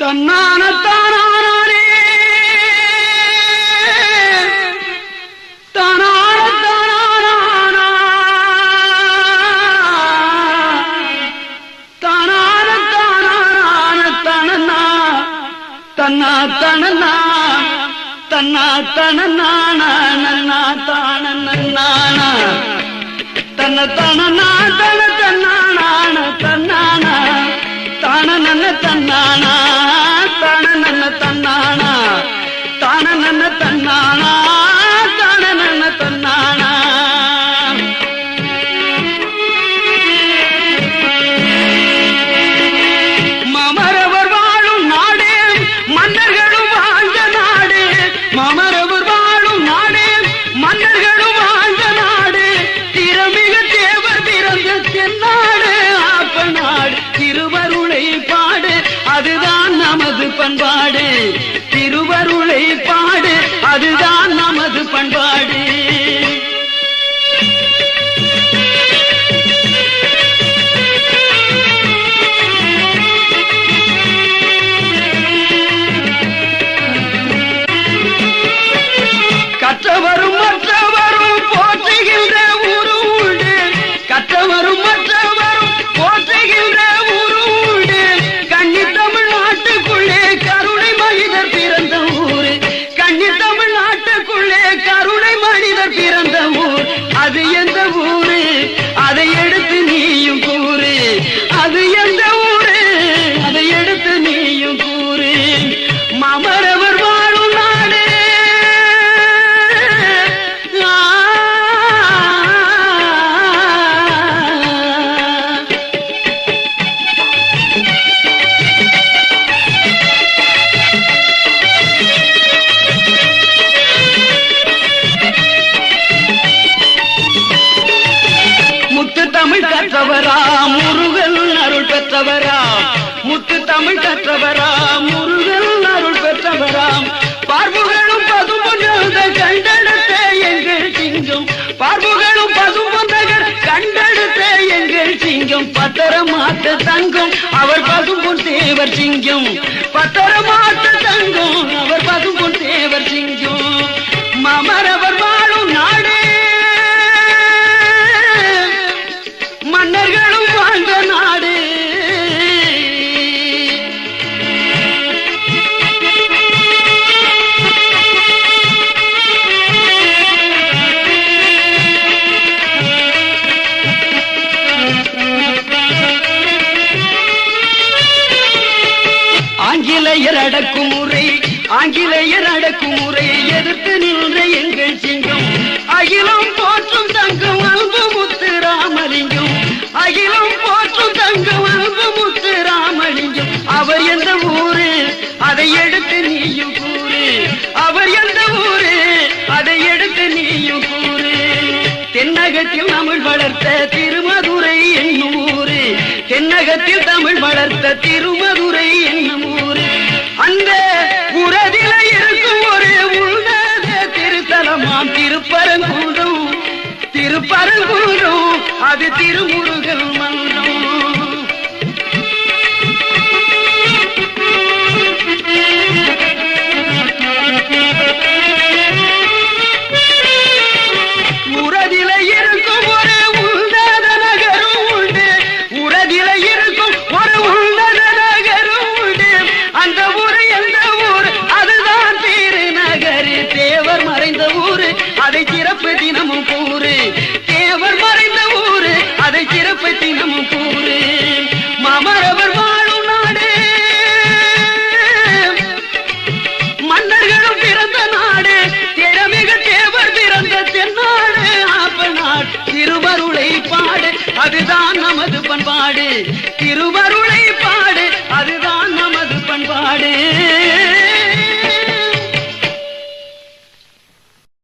தன்னான தானானே தானான தானானா தானான தானான தனனா தன்னா தனனா தன்னா தனநானா நன்னா தான நன்னானா தன்ன தனனா தன தன்னானான தன்னானா தான நன்ன தன்னானா சொன்னானா? தன்னானா தான நன்ன மமரவர் வாழும் நாடே மன்னர்களும் வாழ்ந்த நாடு. மமரவர் வாழும் நாடே மன்னர்களும் வாழ்ந்த நாடு. திறமிக தேவர் பிறந்த தென்னாடு ஆப்ப நாடு திருவருளை பாடு. அதுதான் நமது பண்பாடு அது எந்த ஊரு? அதை எடுத்து நீயும் கூறு. மாமரவர் வாழும் நாடு. முத்து தமிழ் கற்றவராம். பெற்றவராம் முத்து தமிழ் கற்றவராம் முருகன் அருள் பெற்றவராம் பார்வுகளும் பதுமொன்ற கண்டனத்தை எங்கள் சிங்கம். பார்வுகளும் பதுமொன்ற கண்டனத்தை எங்கள் சிங்கம். பத்தரமாட்டு தங்கும் அவர் பதும்பொன் தேவர் சிங்கம். பத்தரமாட்டு தங்கும் அவர் பதும் ஆங்கிலேயர் அடக்குமுறை ஆங்கிலேயர் அடக்கும் எதிர்த்து நின்ற எங்கள் சிங்கம். அகிலம் போற்றும் தங்கம் அன்பு முத்து ராமலிங்கம். அகிலம் போற்றும் தங்கம் அன்பு முத்து ராமலிங்கம். அவர் எந்த ஊரு அதை எடுத்து நீயும் கூறு. அவர் எந்த ஊரு அதை எடுத்து நீயும் கூறு. தென்னகத்தில் தமிழ் வளர்த்த திருமதுரை என்னும் ஊரு. தென்னகத்தில் தமிழ் வளர்த்த திருமதுரை என்னும் நாம் திருப்பரங்குன்றம் திருப்பரங்குன்றம் அது திருமுருகன் மன்றம். அதுதான் நமது பண்பாடு. திருவருளை